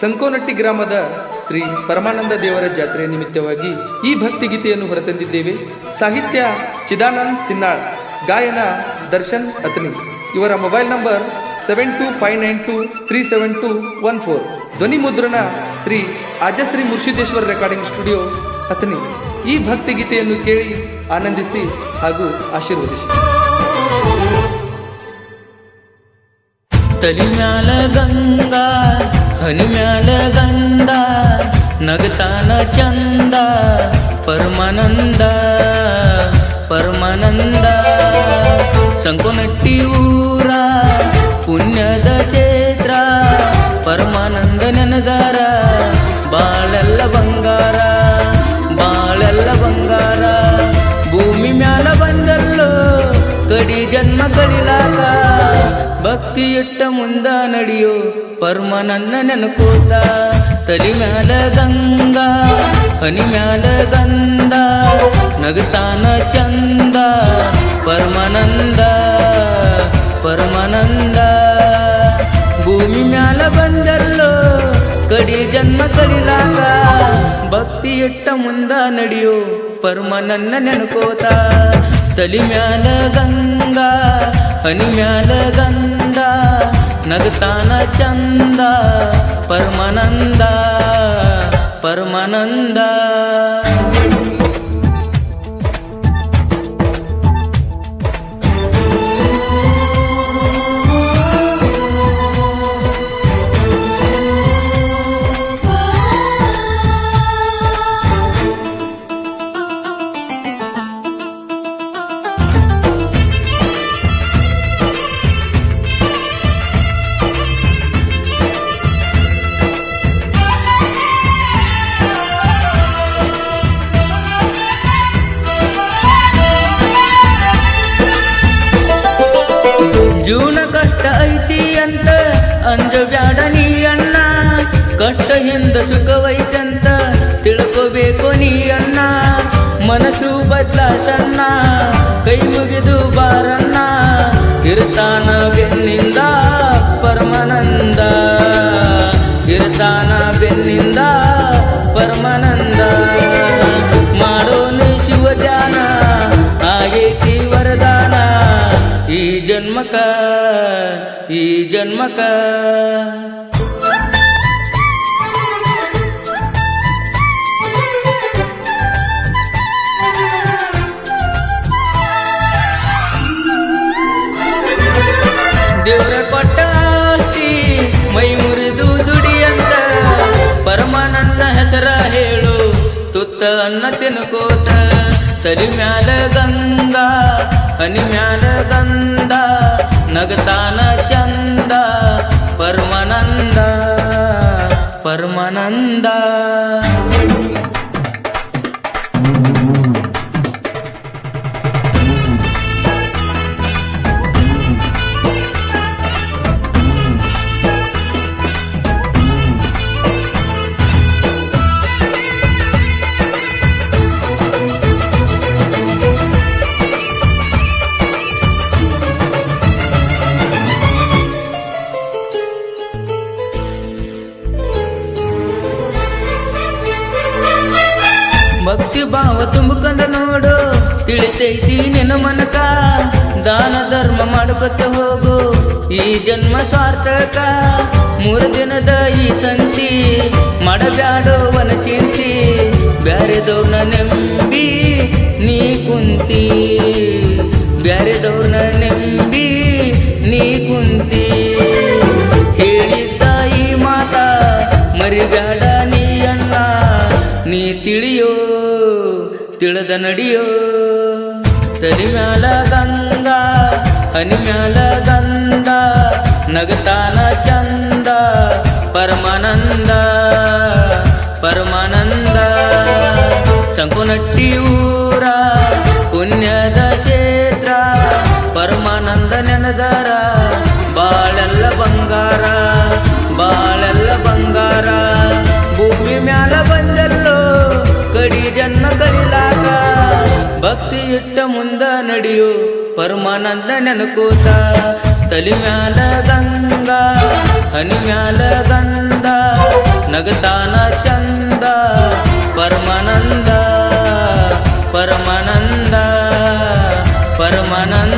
ಸಂಕೋನಟ್ಟಿ ಗ್ರಾಮದ ಶ್ರೀ ಪರಮಾನಂದ ದೇವರ ಜಾತ್ರೆ ನಿಮಿತ್ತವಾಗಿ ಈ ಭಕ್ತಿ ಗೀತೆಯನ್ನು ಹೊರತಂದಿದ್ದೇವೆ. ಸಾಹಿತ್ಯ ಚಿದಾನಂದ್ ಸಿನ್ನಾಳ್, ಗಾಯನ ದರ್ಶನ್ ಅತ್ನಿ ಇವರ mobile number seven two five nine two three seven two one four. ಧ್ವನಿ ಮುದ್ರಣ ಶ್ರೀ ಅಜಶ್ರೀ ಮುರ್ಷಿದೇಶ್ವರ ರೆಕಾರ್ಡಿಂಗ್ ಸ್ಟುಡಿಯೋ ಅತ್ನಿ ಈ ಭಕ್ತಿ ಗೀತೆಯನ್ನು ಕೇಳಿ ಆನಂದಿಸಿ ಹಾಗೂ ಆಶೀರ್ವದಿಸಿ. ತಲಿ ಮ್ಯಾಲ ಗಂಗಾ ಮ್ಯಾಲ ಗಂಧ ನಗತಾನ ಚಂದ, ಪರಮಾನಂದ ಪರಮಾನಂದ. ಸಂಕೋನಟ್ಟಿ ಊರ, ಪುಣ್ಯದ ಕ್ಷೇತ್ರ, ಪರಮಾನಂದ ನೆನದಾರ, ಬಾಳೆಲ್ಲ ಬಂಗಾರ ಬಾಳೆಲ್ಲ ಬಂಗಾರ. ಭೂಮಿ ಮ್ಯಾಲ ಬಂದಲ್ಲೋ ಕಡಿ ಜನ್ಮ ಕಡಿಲಾಗ ಭಕ್ತಿ ಇಟ್ಟ ಮುಂದ ನಡೆಯೋ ಪರಮಾನಂದ ನೆನಕೋತ ತಲಿ ಮ್ಯಾಲ ಗಂಗಾ, ಹನಿ ಮ್ಯಾಲ ಗಂಧ, ನಗತಾನ ಚಂದ, ಪರಮಾನಂದ ಪರಮಾನಂದ. ಭೂಮಿ ಮ್ಯಾಲ ಬಂದಲ್ಲೋ ಕಡಿ ಜನ್ಮ ಕಳಿಲಾಕ ಭಕ್ತಿ ಇಟ್ಟ ಮುಂದ ನಡೆಯೋ ಪರಮನನ್ನ ನೆನಕೋತ ತಲಿ ಮ್ಯಾಲ ಗಂಗಾ ಹನಿ ಮ್ಯಾಲ ಗಂಧ ನಗತಾನ ಚಂದ ಪರಮಾನಂದ ಪರಮಾನಂದ. ಅಂಜಬ್ಯಾಡ ನೀ ಅಣ್ಣ. ಕಷ್ಟ ಹಿಂದ ಸುಖವೈತಂತ ತಿಳ್ಕೋಬೇಕು ನೀ ಅಣ್ಣ. ಮನಸ್ಸು ಬದಲಾಸಣ್ಣ ಕೈ ಮುಗಿದು ಬಾರಣ್ಣ. ಇರ್ತಾನ ಬೆನ್ನಿಂದ ಪರಮಾನಂದ ಇರ್ತಾನ ಬೆನ್ನಿಂದ ಜನ್ಮಕ, ಈ ಜನ್ಮಕ. ದೇವರ ಕೊಟ್ಟ ಆಸ್ತಿ, ಮೈ ಮುರಿದು ದುಡಿಯಂತ ಪರಮಾನಂದ ಹೆಸರ ಹೇಳು, ತುತ್ತ ಅನ್ನ ತಿನ್ಕೋತ, ಸರಿ ಮ್ಯಾಲ ಗಂಗಾ, ಹನಿ ಮ್ಯಾಲ ನಗತಾನ ಚಂದ ಪರಮಾನಂದ ಪರಮಾನಂದ ಭಕ್ತಿ ಭಾವ ತುಂಬಕಂದ ನೋಡು. ತಿಳಿತೈತಿ ನಿನ್ನ ಮನಕ. ದಾನ ಧರ್ಮ ಮಾಡ್ಕೊತ ಹೋಗು. ಈ ಜನ್ಮ ಸ್ವಾರ್ಥಕ ಮೂರು ದಿನದ ಈ ಸಂತಿ. ಮಾಡಬ್ಯಾಡೋ ಒನ ಚಿಂತಿ. ಬ್ಯಾರೆದವ್ರನ್ನ ನೆಂಬಿ ನೀ ಕುಂತಿ. ಬ್ಯಾರೆದವ್ರನ್ನ ನೆಂಬಿ ನೀ ಕುಂತಿ. ಹೇಳಿದ್ದ ಈ ಮಾತ ಮರಿಬ್ಯಾಡ. ನೀ ತಿಳಿಯೋ, ತಿಳಿದ ನಡಿಯೋ, ತಲಿ ಮ್ಯಾಲ ಹನಿಮ್ಯಾಲ ಹನಿ ಮ್ಯಾಲ ಗಂಧ, ನಗತಾನ ಚಂದ, ಪರಮಾನಂದ ಪರಮಾನಂದ. ಶಂಕುನಟ್ಟಿ ಊರ, ಪುಣ್ಯದ ಕ್ಷೇತ್ರ, ಪರಮಾನಂದ ನೆನದರ, ಬಾಳೆಲ್ಲ ಬಂಗಾರ ಬಾಳೆಲ್ಲ ಬಂಗಾರ. ಭೂಮಿ ಮ್ಯಾಲ ಬಂದಲ್ಲೋ ಕಡಿ ಜನ್ಮ ಕಲಿಲಾಕ ಭಕ್ತಿ ಇಟ್ಟ ಮುಂದ ನಡೆಯು ಪರಮಾನಂದ ನೆನಕೋತ. ತಲಿ ಮ್ಯಾಲ ಗಂಗಾ, ಹನಿ ಮ್ಯಾಲ ಗಂಧ, ನಗತಾನ ಚಂದ, ಪರಮಾನಂದ ಪರಮಾನಂದ ಪರಮಾನಂದ.